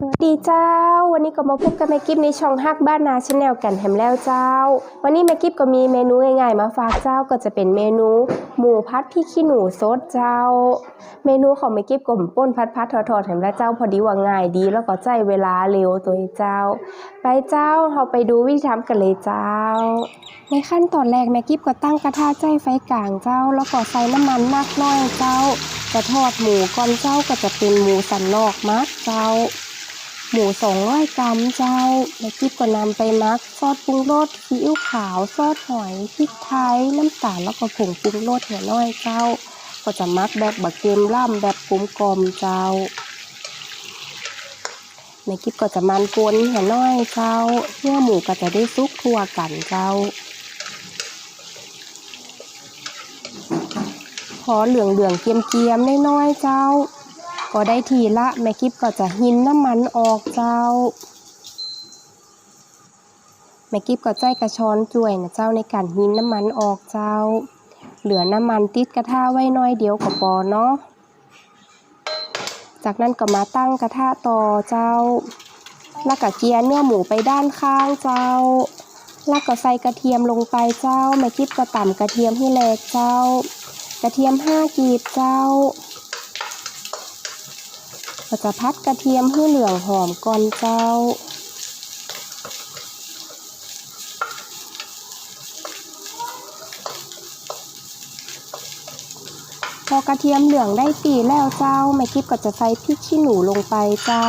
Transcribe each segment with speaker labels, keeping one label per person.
Speaker 1: สวัสดีเจ้า วันนี้ก็มาพบกับแม่กิฟในช่องฮักบ้านนาชาแนลกันแฮมแล้วเจ้า วันนี้แม่กิฟก็มีเมนูง่ายๆ มาฝากเจ้าก็จะเป็นเมนู หมูพัดพริกขี้หนูสดเจ้า เมนูของแม่กิฟก็ผมป้นพัดพัดทอดทอแฮมแล้วเจ้าพอดีว่าง่ายดี แล้วก็ใจเวลาเร็วตัวเจ้า ไปเจ้าเราไปดูวิธีทำกันเลยเจ้า ในขั้นตอนแรกแม่กิฟก็ตั้งกระทะใจไฟกลางเจ้า แล้วก็ใส่น้ำมันนักน้อยเจ้าจะทอดหมูก่อนเจ้าก็จะเป็นหมูสันนอกมัดเจ้า หมูสองร้อยกรัมเจ้า แล้วกิ๊บก็นำไปมักซอสปรุงรสซีอิ๊วขาวซอสหอยพริกไทยน้ำตาลแล้วก็ผงปรุงรสหัวน้อยเจ้า ก็จะมักแบบบักเกมล่ำแบบกลมกลมเจ้าในกิ๊บก็จะมันกวนหัวน้อยเจ้าเพื่อหมูก็จะได้ซุกทั่วกันเจ้า พอเหลืองเหลืองเกียมเกียมน้อยๆเจ้า ก็ได้ทีละแม่กิฟก็จะหินน้ำมันออกเจ้า แม่กิฟก็ใจกระชอนจ่วยนะเจ้าในการหินน้ำมันออกเจ้า เหลือน้ำมันติดกระทะไว้น้อยเดียวก็พอเนาะ จากนั้นก็มาตั้งกระทะต่อเจ้า แล้วก็เจียเนื้อหมูไปด้านข้างเจ้า แล้วก็ใส่กระเทียมลงไปเจ้าแม่กิฟก็ต่ำกระเทียมให้แหลกเจ้า กระเทียมห้ากีบเจ้า ก็จะพัดกระเทียมให้เหลืองหอมก่อนเจ้า พอกระเทียมเหลืองได้ตีแล้วเจ้าแม่กิฟก็จะใส่พริกขี้หนูลงไปเจ้า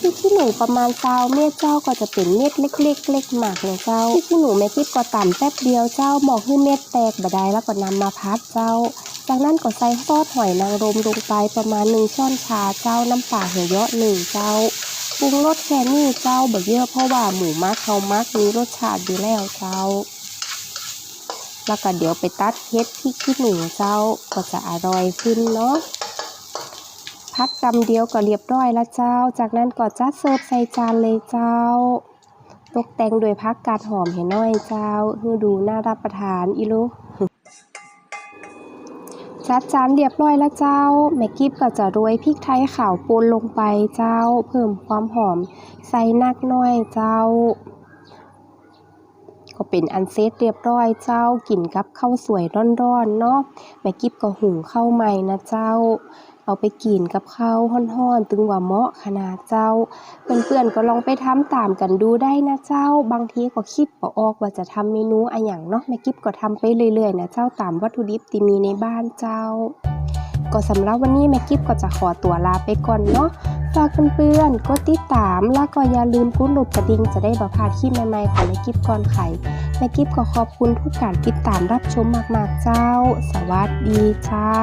Speaker 1: พริกขี้หนูประมาณเจ้าเม็ดเจ้าก็จะเป็นเม็ดเล็ก ๆ เล็กหมากเลยเจ้าพริกขี้หนูแม่กิฟก็ตำแป๊บเดียวเจ้าบอกให้เม็ดแตกบดายแล้วก็นำมาพัดเจ้า จากนั้นก็ใส่ซอสหอยนางรมลงไปประมาณหนึ่งช้อนชาเจ้าน้ำปลาเหยวเยอะหนึ่งเจ้าปรุงรสแค่นี้เจ้าแบบเยอะเพราะว่าหมูมักเขามักมีรสชาติอยู่แล้วเจ้า แล้วก็เดี๋ยวไปตัดเพชรพริกขี้หนูเจ้าก็จะอร่อยขึ้นเนาะพัดกำเดียวก็เรียบร้อยแล้วเจ้า จากนั้นก็จัดเสิร์ฟใส่จานเลยเจ้า ตกแต่งด้วยพักกาดหอมเห็นน้อยเจ้าเพื่อดูน่ารับประทานอีลูก จัดจานเรียบร้อยแล้วเจ้าแม่กิฟก็จะโรยพริกไทยขาวปูนลงไปเจ้า เพิ่มความหอมใส่นักน้อยเจ้า ก็เป็นอันเซตเรียบร้อยเจ้ากินกับข้าวสวยร้อนๆเนาะแม่กิฟก็หุงข้าวใหม่นะเจ้า เอาไปกินกับข้าวฮ้อนๆ ตึงว่าเหมาะขนาดเจ้า เพื่อนๆก็ลองไปทำตามกันดูได้นะเจ้า บางทีก็คิดบ่ออกว่าจะทำเมนูอะหยังเนาะแม่กิฟก็ทำไปเรื่อยๆนะเจ้าตามวัตถุดิบที่มีในบ้านเจ้า ก็สำหรับวันนี้แม่กิฟก็จะขอตัวลาไปก่อนเนาะฝากเพื่อนๆกดติดตามแล้วก็อย่าลืมกดรูปกระดิ่งจะได้บ่พลาดคลิปใหม่ๆของแม่กิฟก่อนใครแม่กิฟขอขอบคุณทุกการติดตามรับชมมากๆเจ้า สวัสดีเจ้า